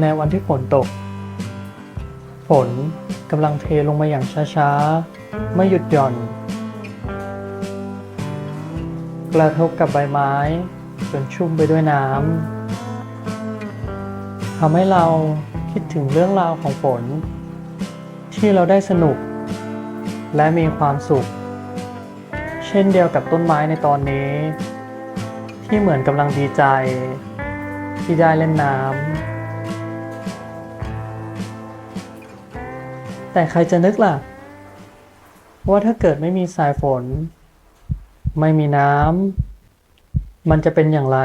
ในวันที่ฝนตก ฝนกำลังเทลงมาอย่างช้าๆ ไม่หยุดหย่อน กระทบกับใบไม้ จนชุ่มไปด้วยน้ำทำให้เราคิดถึงเรื่องราวของฝน ที่เราได้สนุก และมีความสุข เช่นเดียวกับต้นไม้ในตอนนี้ ที่เหมือนกำลังดีใจ ที่ได้เล่นน้ำ แต่ใครจะนึกล่ะ ว่าถ้าเกิดไม่มีสายฝน ไม่มีน้ำมันจะเป็นอย่างไร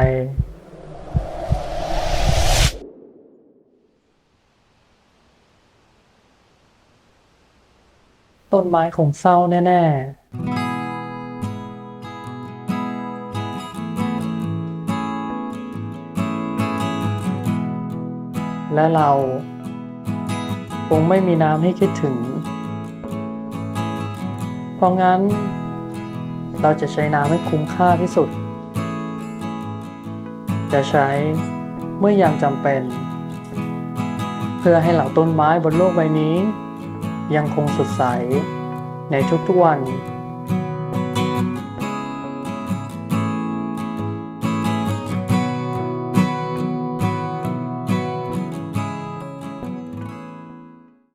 ต้นไม้คงเศร้าแน่ ๆและเรา คงไม่มีน้ำให้คิดถึง เพราะงั้น เราจะใช้น้ำให้คุ้มค่าที่สุด จะใช้เมื่อยามจำเป็น เพื่อให้เหล่าต้นไม้บนโลกใบนี้ ยังคงสดใสในทุกๆวัน